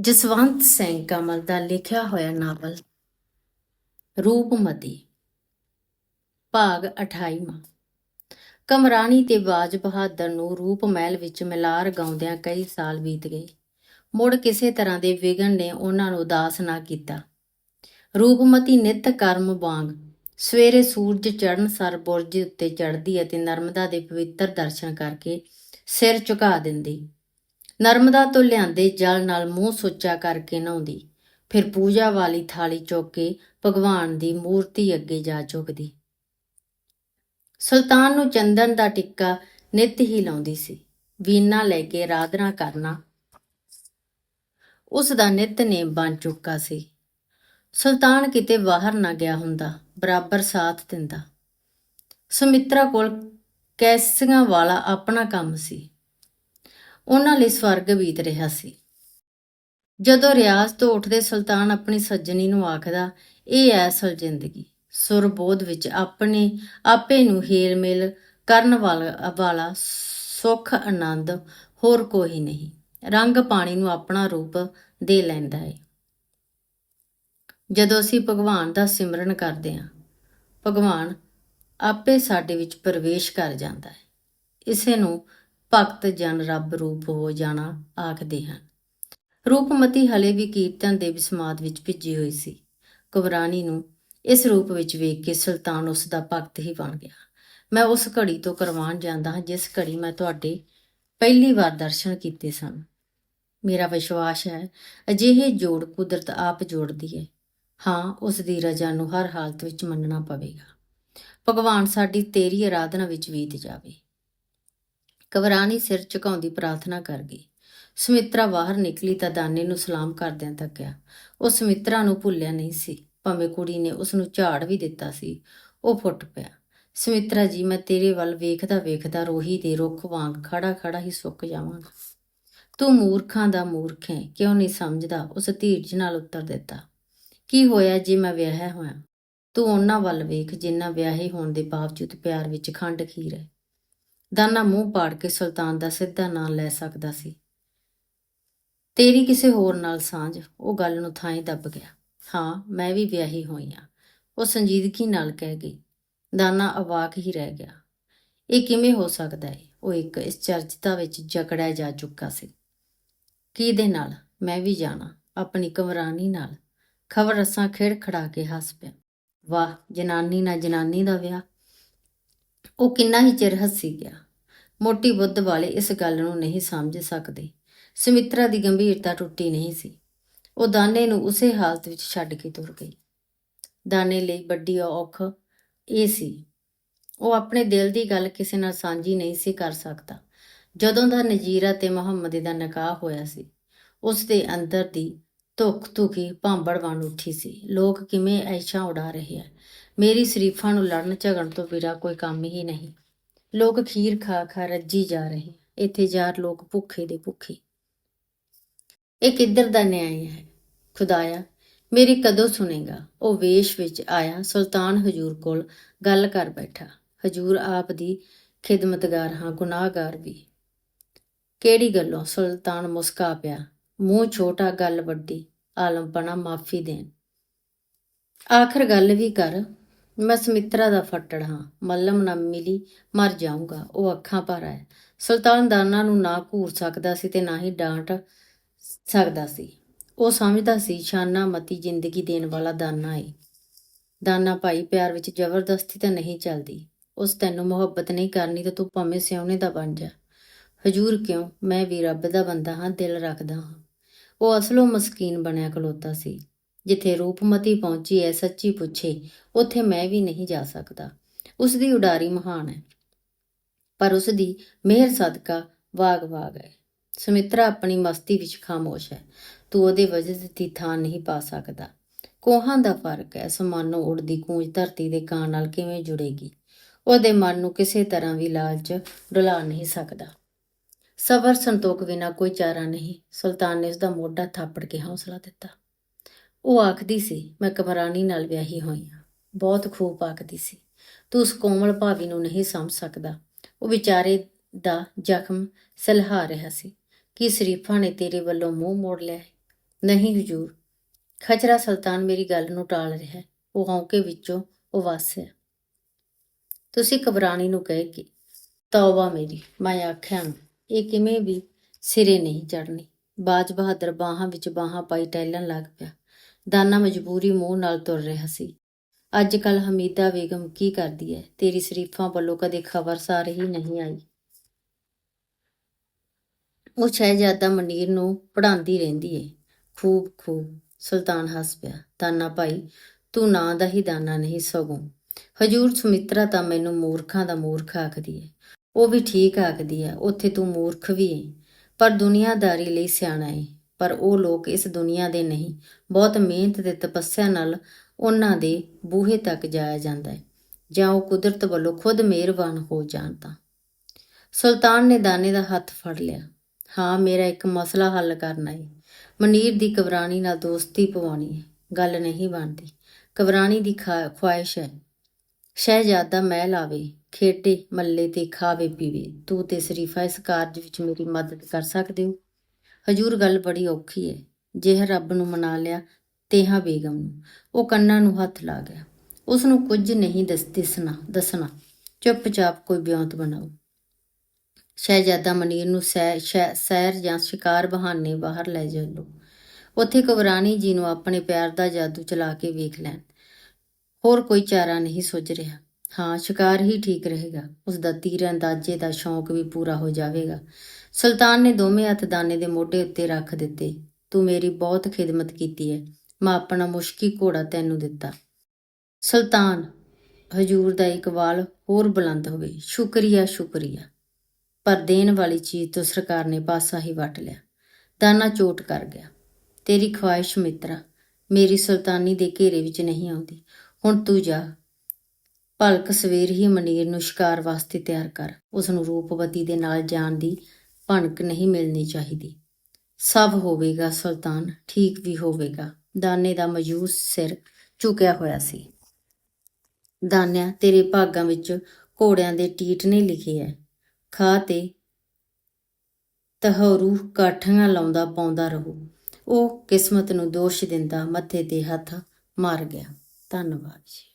ਜਸਵੰਤ ਸਿੰਘ ਕਮਲ ਦਾ ਲਿਖਿਆ ਹੋਇਆ ਨਾਵਲ ਰੂਪਮਤੀ, ਭਾਗ 28ਵਾਂ ਕਮਰਾਣੀ ਤੇ ਬਾਜ ਬਹਾਦਰ ਨੂੰ ਰੂਪ ਮਹਿਲ ਵਿੱਚ ਮਿਲਾਰ ਗਾਉਂਦਿਆਂ ਕਈ ਸਾਲ ਬੀਤ ਗਏ। ਮੁੜ ਕਿਸੇ ਤਰ੍ਹਾਂ ਦੇ ਵਿਗਨ ਨੇ ਉਹਨਾਂ ਨੂੰ ਉਦਾਸ ਨਾ ਕੀਤਾ। ਰੂਪਮਤੀ ਨਿਤ ਕਰਮ ਵਾਂਗ ਸਵੇਰੇ ਸੂਰਜ ਚੜ੍ਹਨ ਸਰ ਬੁਰਜ ਉੱਤੇ ਚੜ੍ਹਦੀ ਅਤੇ ਨਰਮਦਾ ਦੇ ਪਵਿੱਤਰ ਦਰਸ਼ਨ ਕਰਕੇ ਸਿਰ ਝੁਕਾ ਦਿੰਦੀ। ਨਰਮਦਾ ਤੋਂ ਲਿਆਂਦੇ ਜਲ ਨਾਲ ਮੂੰਹ ਸੁੱਚਾ ਕਰਕੇ ਨਹਾਉਂਦੀ। ਫਿਰ ਪੂਜਾ ਵਾਲੀ ਥਾਲੀ ਚੁੱਕ ਕੇ ਭਗਵਾਨ ਦੀ ਮੂਰਤੀ ਅੱਗੇ ਜਾ ਝੁਕਦੀ। ਸੁਲਤਾਨ ਨੂੰ ਚੰਦਨ ਦਾ ਟਿੱਕਾ ਨਿਤ ਹੀ ਲਾਉਂਦੀ ਸੀ। ਵੀਨਾ ਲੈ ਕੇ ਆਰਾਧਨਾ ਕਰਨਾ ਉਸ ਦਾ ਨਿਤਨੇਮ ਬਣ ਚੁੱਕਾ ਸੀ। ਸੁਲਤਾਨ ਕਿਤੇ ਬਾਹਰ ਨਾ ਗਿਆ ਹੁੰਦਾ, ਬਰਾਬਰ ਸਾਥ ਦਿੰਦਾ। ਸੁਮਿਤਰਾ ਕੋਲ ਕੈਸੀਆਂ ਵਾਲਾ ਆਪਣਾ ਕੰਮ ਸੀ। ਉਹਨਾਂ ਲਈ ਸਵਰਗ ਬੀਤ ਰਿਹਾ ਸੀ। ਜਦੋਂ ਰਿਆਜ਼ ਤੋਂ ਉੱਠਦੇ ਸੁਲਤਾਨ ਆਪਣੀ ਸੱਜਣੀ ਨੂੰ ਆਖਦਾ, ਇਹ ਐ ਅਸਲ ਜ਼ਿੰਦਗੀ, ਸੁਰਬੋਧ ਵਿੱਚ ਆਪਣੇ ਆਪੇ ਨੂੰ ਹੀਲ ਮਿਲ ਕਰਨ ਵਾਲਾ ਵਾਲਾ ਆਨੰਦ ਹੋਰ ਕੋਈ ਨਹੀਂ। ਰੰਗ ਪਾਣੀ ਨੂੰ ਆਪਣਾ ਰੂਪ ਦੇ ਲੈਂਦਾ ਹੈ ਜਦੋਂ ਅਸੀਂ ਭਗਵਾਨ ਦਾ ਸਿਮਰਨ ਕਰਦੇ ਹਾਂ, ਭਗਵਾਨ ਆਪੇ ਸਾਡੇ ਵਿੱਚ ਪ੍ਰਵੇਸ਼ ਕਰ ਜਾਂਦਾ ਹੈ ਇਸੇ ਨੂੰ ਭਗਤ ਜਨ ਰੱਬ ਰੂਪ ਹੋ ਜਾਣਾ ਆਖਦੇ ਹਨ। ਰੂਪਮਤੀ ਹਲੇ ਵੀ ਕੀਰਤਨ ਦੇ ਵਿਸਮਾਦ ਵਿੱਚ ਭਿੱਜੀ ਹੋਈ ਸੀ। ਕੁਬਰਾਨੀ ਨੂੰ ਇਸ ਰੂਪ ਵਿੱਚ ਵੇਖ ਕੇ ਸੁਲਤਾਨ ਉਸ ਦਾ ਭਗਤ ਹੀ ਬਣ ਗਿਆ। ਮੈਂ ਉਸ ਘੜੀ ਤੋਂ ਕਰਵਾਨ ਜਾਂਦਾ ਹਾਂ, ਜਿਸ ਘੜੀ ਮੈਂ ਤੁਹਾਡੇ ਪਹਿਲੀ ਵਾਰ ਦਰਸ਼ਨ ਕੀਤੇ ਸਨ। ਮੇਰਾ ਵਿਸ਼ਵਾਸ ਹੈ, ਅਜਿਹੇ ਜੋੜ ਕੁਦਰਤ ਆਪ ਜੋੜਦੀ ਹੈ। ਹਾਂ, ਉਸ ਦੀ ਰਜ਼ਾ ਨੂੰ ਹਰ ਹਾਲਤ ਵਿੱਚ ਮੰਨਣਾ ਪਵੇਗਾ। ਭਗਵਾਨ ਸਾਡੀ ਤੇਰੀ ਆਰਾਧਨਾ ਵਿੱਚ ਬੀਤ ਜਾਵੇ। ਕਵਰਾਨੀ ਸਿਰ ਝੁਕਾਉਂਦੀ ਪ੍ਰਾਰਥਨਾ ਕਰ ਗਈ। ਸੁਮਿਤਰਾ ਬਾਹਰ ਨਿਕਲੀ ਤਾਂ ਦਾਨੇ ਨੂੰ ਸਲਾਮ ਕਰਦਿਆਂ ਤੱਕਿਆ। ਉਹ ਸੁਮਿਤਰਾ ਨੂੰ ਭੁੱਲਿਆ ਨਹੀਂ ਸੀ। ਭਾਵੇਂ ਕੁੜੀ ਨੇ ਉਸ ਨੂੰ ਝਾੜ ਵੀ ਦਿੱਤਾ ਸੀ, ਉਹ ਫੁੱਟ ਪਿਆ। ਸੁਮਿਤਰਾ ਜੀ, ਮੈਂ ਤੇਰੇ ਵੱਲ ਵੇਖਦਾ ਵੇਖਦਾ ਰੋਹੀ ਦੇ ਰੁੱਖ ਵਾਂਗ ਖੜਾ ਖੜਾ ਹੀ ਸੁੱਕ ਜਾਵਾਂਗਾ। ਤੂੰ ਮੂਰਖਾਂ ਦਾ ਮੂਰਖ ਹੈ, ਕਿਉਂ ਨਹੀਂ ਸਮਝਦਾ? ਉਸ ਧੀਰਜ ਨਾਲ ਉੱਤਰ ਦਿੱਤਾ। ਕੀ ਹੋਇਆ ਜੇ ਮੈਂ ਵਿਆਹਿਆ ਹੋਇਆ? ਤੂੰ ਉਹਨਾਂ ਵੱਲ ਵੇਖ ਜਿੰਨਾ ਵਿਆਹੇ ਹੋਣ ਦੇ ਬਾਵਜੂਦ ਪਿਆਰ ਵਿੱਚ ਖੰਡ ਖੀਰ ਹੈ। ਦਾਨਾ ਮੂੰਹ ਪਾੜ ਕੇ ਸੁਲਤਾਨ ਦਾ ਸਿੱਧਾ ਨਾਂ ਲੈ ਸਕਦਾ ਸੀ। ਤੇਰੀ ਕਿਸੇ ਹੋਰ ਨਾਲ ਸਾਂਝ, ਉਹ ਗੱਲ ਨੂੰ ਥਾਂ ਹੀ ਦੱਬ ਗਿਆ। ਹਾਂ, ਮੈਂ ਵੀ ਵਿਆਹੀ ਹੋਈ ਹਾਂ ਉਹ ਸੰਜੀਦਗੀ ਨਾਲ ਕਹਿ ਗਈ। ਦਾਨਾ ਅਵਾਕ ਹੀ ਰਹਿ ਗਿਆ। ਇਹ ਕਿਵੇਂ ਹੋ ਸਕਦਾ ਹੈ ਉਹ ਇੱਕ ਇਸ ਚਰਚਤਾ ਵਿੱਚ ਜਕੜਿਆ ਜਾ ਚੁੱਕਾ ਸੀ। ਕੀ ਦੇ ਨਾਲ? ਮੈਂ ਵੀ ਜਾਣਾ। ਆਪਣੀ ਕਮਰਾਨੀ ਨਾਲ। ਖਬਰ ਰਸਾਂ ਖੇੜ ਖੜਾ ਕੇ ਹੱਸ ਪਿਆ। ਵਾਹ, ਜਨਾਨੀ ਨਾਲ ਜਨਾਨੀ ਦਾ ਵਿਆਹ। ਉਹ ਕਿੰਨਾ ਹੀ ਚਿਰ ਹੱਸੀ ਗਿਆ। ਮੋਟੀ ਬੁੱਧ ਵਾਲੇ ਇਸ ਗੱਲ ਨੂੰ ਨਹੀਂ ਸਮਝ ਸਕਦੇ। ਸੁਮਿਤਰਾ ਦੀ ਗੰਭੀਰਤਾ ਟੁੱਟੀ ਨਹੀਂ ਸੀ। ਉਹ ਦਾਨੇ ਨੂੰ ਉਸੇ ਹਾਲਤ ਵਿੱਚ ਛੱਡ ਕੇ ਤੁਰ ਗਈ। ਦਾਨੇ ਲਈ ਵੱਡੀ ਔਖ ਇਹ ਸੀ। ਉਹ ਆਪਣੇ ਦਿਲ ਦੀ ਗੱਲ ਕਿਸੇ ਨਾਲ ਸਾਂਝੀ ਨਹੀਂ ਸੀ ਕਰ ਸਕਦਾ। ਜਦੋਂ ਦਾ ਨਜੀਰਾ ਤੇ ਮੁਹੰਮਦ ਦਾ ਨਿਕਾਹ ਹੋਇਆ ਸੀ, ਉਸ ਦੇ ਅੰਦਰ ਦੀ ਧੁੱਖ ਧੁਖੀ ਭਾਂਬੜ ਬਣ ਉੱਠੀ ਸੀ। ਲੋਕ ਕਿਵੇਂ ਐਸ਼ਾਂ ਉਡਾ ਰਹੇ ਆ? ਮੇਰੀ ਸ਼ਰੀਫਾਂ ਨੂੰ ਲੜਨ ਝਗੜਨ ਤੋਂ ਬਿਨਾਂ ਕੋਈ ਕੰਮ ਹੀ ਨਹੀਂ। ਲੋਕ ਖੀਰ ਖਾ ਖਾ ਰੱਜੀ ਜਾ ਰਹੇ। ਇੱਥੇ ਯਾਰ ਲੋਕ ਭੁੱਖੇ ਦੇ ਭੁੱਖੇ। ਇਹ ਕਿੱਧਰ ਦਾ ਨਿਆਂ ਹੈ? ਖੁਦਾਇਆ, ਮੇਰੀ ਕਦੋਂ ਸੁਣੇਗਾ? ਉਹ ਵੇਸ਼ ਵਿੱਚ ਆਇਆ, ਸੁਲਤਾਨ ਹਜੂਰ ਕੋਲ ਗੱਲ ਕਰ ਬੈਠਾ। ਹਜੂਰ ਆਪ ਦੀ ਖਿਦਮਤਗਾਰ ਹਾਂ, ਗੁਨਾਹਗਾਰ ਵੀ। ਕਿਹੜੀ ਗੱਲੋਂ? ਸੁਲਤਾਨ ਮੁਸਕਾ ਪਿਆ। ਮੂੰਹ ਛੋਟਾ, ਗੱਲ ਵੱਡੀ, ਆਲਮਪਣਾ ਮਾਫੀ ਦੇਣ। ਆਖਰ ਗੱਲ ਵੀ ਕਰ ਮੈਂ ਸਮਿਤਰਾ ਦਾ ਫੱਟੜ ਹਾਂ। ਮੱਲਮ ਨਾ ਮਿਲੀ, ਮਰ ਜਾਊਂਗਾ। ਉਹ ਅੱਖਾਂ ਭਰ ਆਇਆ। ਸੁਲਤਾਨ ਦਾਨਾ ਨੂੰ ਨਾ ਘੂਰ ਸਕਦਾ ਸੀ ਤੇ ਨਾ ਹੀ ਡਾਂਟ ਸਕਦਾ ਸੀ। ਉਹ ਸਮਝਦਾ ਸੀ, ਸ਼ਾਨਾ ਮਤੀ ਜ਼ਿੰਦਗੀ ਦੇਣ ਵਾਲਾ ਦਾਨਾ ਹੈ ਦਾਨਾ ਭਾਈ ਪਿਆਰ ਵਿੱਚ ਜ਼ਬਰਦਸਤੀ ਤਾਂ ਨਹੀਂ ਚੱਲਦੀ। ਉਸ ਤੈਨੂੰ ਮੁਹੱਬਤ ਨਹੀਂ ਕਰਨੀ ਤਾਂ ਤੂੰ ਭਾਵੇਂ ਸਿਉਣੇ ਦਾ ਬਣ ਜਾ। ਹਜੂਰ ਕਿਉਂ? ਮੈਂ ਵੀ ਰੱਬ ਦਾ ਬੰਦਾ ਹਾਂ, ਦਿਲ ਰੱਖਦਾ ਹਾਂ। ਉਹ ਅਸਲੋਂ ਮਸਕੀਨ ਬਣਿਆ ਖਲੋਤਾ ਸੀ। ਜਿੱਥੇ ਰੂਪਮਤੀ ਪਹੁੰਚੀ ਐ, ਸੱਚੀ ਪੁੱਛੇ, ਉੱਥੇ ਮੈਂ ਵੀ ਨਹੀਂ ਜਾ ਸਕਦਾ। ਉਸ ਦੀ ਉਡਾਰੀ ਮਹਾਨ ਹੈ ਪਰ ਉਸ ਦੀ ਮਿਹਰ ਸਦਕਾ ਵਾਗ ਵਾਗ ਹੈ ਸੁਮਿਤਰਾ ਆਪਣੀ ਮਸਤੀ ਵਿੱਚ ਖਾਮੋਸ਼ ਹੈ ਤੂੰ ਉਹਦੇ ਵਜਦ ਦੀ ਥਾਂ ਨਹੀਂ ਪਾ ਸਕਦਾ। ਕੋਹਾਂ ਦਾ ਫ਼ਰਕ ਹੈ ਸਮਾਨੋ ਉੜਦੀ ਕੂੰਜ ਧਰਤੀ ਦੇ ਕਾਂ ਨਾਲ ਕਿਵੇਂ ਜੁੜੇਗੀ। ਉਹਦੇ ਮਨ ਨੂੰ ਕਿਸੇ ਤਰ੍ਹਾਂ ਵੀ ਲਾਲਚ ਡੁਲਾ ਨਹੀਂ ਸਕਦਾ। ਸਬਰ ਸੰਤੋਖ ਬਿਨਾ ਕੋਈ ਚਾਰਾ ਨਹੀਂ, ਸੁਲਤਾਨ ਨੇ ਉਸ ਦਾ ਮੋਢਾ ਥਾਪੜ ਕੇ ਹੌਸਲਾ ਦਿੱਤਾ। ਉਹ ਆਖਦੀ ਸੀ, ਮੈਂ ਕਮਰਾਨੀ ਨਾਲ ਵਿਆਹੀ ਹੋਈ ਹਾਂ। ਬਹੁਤ ਖੂਬ ਆਖਦੀ ਸੀ। ਤੂੰ ਉਸ ਕੋਮਲ ਭਾਵੀ ਨੂੰ ਨਹੀਂ ਸਮਝ ਸਕਦਾ। ਉਹ ਵਿਚਾਰੇ ਦਾ ਜ਼ਖਮ ਸਲਹਾ ਰਿਹਾ ਸੀ। ਕਿ ਸ਼ਰੀਫਾਂ ਨੇ ਤੇਰੇ ਵੱਲੋਂ ਮੂੰਹ ਮੋੜ ਲਿਆ ਨਹੀਂ ਹਜੂਰ। ਖਚਰਾ ਸੁਲਤਾਨ ਮੇਰੀ ਗੱਲ ਨੂੰ ਟਾਲ ਰਿਹਾ ਹੈ। ਉਹ ਹੌਂਕੇ ਵਿੱਚੋਂ ਉਵਾਸਿਆ। ਤੁਸੀਂ ਕਬਰਾਣੀ ਨੂੰ ਕਹੇ ਕਿ, ਤੌਬਾ ਮੇਰੀ, ਮੈਂ ਆਖਿਆ ਇਹ ਕਿਵੇਂ ਵੀ ਸਿਰੇ ਨਹੀਂ ਚੜਨੀ ਬਾਜ ਬਹਾਦਰ ਬਾਹਾਂ ਵਿੱਚ ਬਾਹਾਂ ਪਾਈ ਟਹਿਲਣ ਲੱਗ ਪਿਆ। ਦਾਨਾ ਮਜਬੂਰੀ ਮੂੰਹ ਨਾਲ ਤੁਰ ਰਿਹਾ ਸੀ। ਅੱਜ ਕੱਲ ਹਮੀਦਾ ਬੇਗਮ ਕੀ ਕਰਦੀ ਹੈ ਤੇਰੀ ਸ਼ਰੀਫਾਂ ਵੱਲੋਂ ਕਦੇ ਖਬਰ ਸਾਰ ਹੀ ਨਹੀਂ ਆਈ। ਉਹ ਸ਼ਹਿਜ਼ਾਦਾ ਮਨੀਰ ਨੂੰ ਪੜਾਉਂਦੀ ਰਹਿੰਦੀ ਏ। ਖੂਬ ਖੂਬ, ਸੁਲਤਾਨ ਹੱਸ ਪਿਆ। ਦਾਨਾ ਭਾਈ, ਤੂੰ ਨਾਂ ਦਾ ਹੀ ਦਾਨਾ ਨਹੀਂ, ਸਗੋਂ। ਹਜੂਰ ਸੁਮਿਤਰਾ ਤਾਂ ਮੈਨੂੰ ਮੂਰਖਾਂ ਦਾ ਮੂਰਖ ਆਖਦੀ ਏ। ਉਹ ਵੀ ਠੀਕ ਆਖਦੀ ਹੈ ਉੱਥੇ ਤੂੰ ਮੂਰਖ ਵੀ ਏ। ਪਰ ਦੁਨੀਆਦਾਰੀ ਲਈ ਸਿਆਣਾ ਏ। ਪਰ ਉਹ ਲੋਕ ਇਸ ਦੁਨੀਆ ਦੇ ਨਹੀਂ। ਬਹੁਤ ਮਿਹਨਤ ਤੇ ਤਪੱਸਿਆ ਨਾਲ ਉਹਨਾਂ ਦੇ ਬੂਹੇ ਤੱਕ ਜਾਇਆ ਜਾਂਦਾ ਹੈ। ਜਾਂ ਉਹ ਕੁਦਰਤ ਵੱਲੋਂ ਖੁਦ ਮਿਹਰਬਾਨ ਹੋ ਜਾਣ ਤਾਂ। ਸੁਲਤਾਨ ਨੇ ਦਾਨੇ ਦਾ ਹੱਥ ਫੜ ਲਿਆ। ਹਾਂ, ਮੇਰਾ ਇੱਕ ਮਸਲਾ ਹੱਲ ਕਰਨਾ ਹੈ ਮਨੀਰ ਦੀ ਕਬਰਾਣੀ ਨਾਲ ਦੋਸਤੀ ਪਵਾਉਣੀ ਹੈ ਗੱਲ ਨਹੀਂ ਬਣਦੀ। ਕਬਰਾਣੀ ਦੀ ਖਾ- ਖੁਆਇਸ਼ ਹੈ। ਸ਼ਹਿਜ਼ਾਦਾ ਮਹਿਲ ਆਵੇ ਖੇਡੇ ਮੱਲੇ ਤੇ ਖਾਵੇ ਪੀਵੇ ਤੂੰ ਤੇ ਸ਼ਰੀਫਾ ਇਸ ਕਾਰਜ ਵਿੱਚ ਮੇਰੀ ਮਦਦ ਕਰ ਸਕਦੇ ਹੋ? ਹਜੂਰ ਗੱਲ ਬੜੀ ਔਖੀ ਹੈ ਜੇ ਰੱਬ ਨੂੰ ਮਨਾ ਲਿਆ, ਤੇਹਾ ਬੇਗਮ ਨੂੰ। ਉਹ ਕੰਨਾਂ ਨੂੰ ਹੱਥ ਲਾ ਗਿਆ। ਉਸ ਨੂੰ ਕੁਝ ਨਹੀਂ ਦੱਸ ਦਿਸਣਾ ਦੱਸਣਾ। ਚੁੱਪਚਾਪ ਕੋਈ ਬਿਆੰਤ ਬਣਾਓ। ਸ਼ਹਿਜ਼ਾਦਾ ਮਨੀਰ ਨੂੰ ਸੈ- ਸੈਰ ਜਾਂ ਸ਼ਿਕਾਰ ਬਹਾਨੇ ਬਾਹਰ ਲੈ ਚੱਲੋ। ਉੱਥੇ ਕਬਰਾਨੀ ਜੀ ਨੂੰ ਆਪਣੇ ਪਿਆਰ ਦਾ ਜਾਦੂ ਚਲਾ ਕੇ ਵੇਖ ਲੈਣ। ਹੋਰ ਕੋਈ ਚਾਰਾ ਨਹੀਂ ਸੁੱਝ ਰਿਹਾ। ਹਾਂ, ਸ਼ਿਕਾਰ ਹੀ ਠੀਕ ਰਹੇਗਾ। ਉਸ ਦਾ ਤੀਰ ਅੰਦਾਜ਼ੇ ਦਾ ਸ਼ੌਂਕ ਵੀ ਪੂਰਾ ਹੋ ਜਾਵੇਗਾ। ਸੁਲਤਾਨ ਨੇ ਦੋਵੇਂ ਹੱਥ ਦਾਨੇ ਦੇ ਮੋਢੇ ਉੱਤੇ ਰੱਖ ਦਿੱਤੇ। ਤੂੰ ਮੇਰੀ ਬਹੁਤ ਖਿਦਮਤ ਕੀਤੀ ਹੈ ਮੈਂ ਆਪਣਾ ਮੁਸ਼ਕੀ ਘੋੜਾ ਤੈਨੂੰ ਦਿੱਤਾ। ਸੁਲਤਾਨ, ਹਜੂਰ ਦਾ ਇਕਬਾਲ ਹੋਰ ਬੁਲੰਦ ਹੋਵੇ। ਸ਼ੁਕਰੀਆ ਸ਼ੁਕਰੀਆ। ਪਰ ਦੇਣ ਵਾਲੀ ਚੀਜ਼ ਤੋਂ ਸਰਕਾਰ ਨੇ ਪਾਸਾ ਹੀ ਵਟ ਲਿਆ। ਦਾਨਾ ਚੋਟ ਕਰ ਗਿਆ। ਤੇਰੀ ਖੁਆਇਸ਼ ਮਿੱਤਰਾ, ਮੇਰੀ ਸੁਲਤਾਨੀ ਦੇ ਘੇਰੇ ਵਿੱਚ ਨਹੀਂ ਆਉਂਦੀ। ਹੁਣ ਤੂੰ ਜਾ। ਭਲਕ ਸਵੇਰ ਹੀ ਮਨੀਰ ਨੂੰ ਸ਼ਿਕਾਰ ਵਾਸਤੇ ਤਿਆਰ ਕਰ। ਉਸ ਨੂੰ ਰੂਪਵਤੀ ਦੇ ਨਾਲ ਜਾਣ ਦੀ ਭਣਕ ਨਹੀਂ ਮਿਲਣੀ ਚਾਹੀਦੀ। ਸਭ ਹੋਵੇਗਾ ਸੁਲਤਾਨ, ਠੀਕ ਵੀ ਹੋਵੇਗਾ। ਦਾਨੇ ਦਾ ਮਜੂਸ ਸਿਰ ਝੁਕਿਆ ਹੋਇਆ ਸੀ। ਦਾਨਿਆ, ਤੇਰੇ ਭਾਗਾਂ ਵਿੱਚ ਘੋੜਿਆਂ ਦੇ ਟੀਟ ਨੇ ਲਿਖੇ ਐ। ਖਾ ਤੇ ਤਹਰੂ ਕਾਠੀਆਂ ਲਾਉਂਦਾ ਪਾਉਂਦਾ ਰਹੂ। ਉਹ ਕਿਸਮਤ ਨੂੰ ਦੋਸ਼ ਦਿੰਦਾ, ਮੱਥੇ ਤੇ ਹੱਥ ਮਾਰ ਗਿਆ। ਧੰਨਵਾਦ ਜੀ।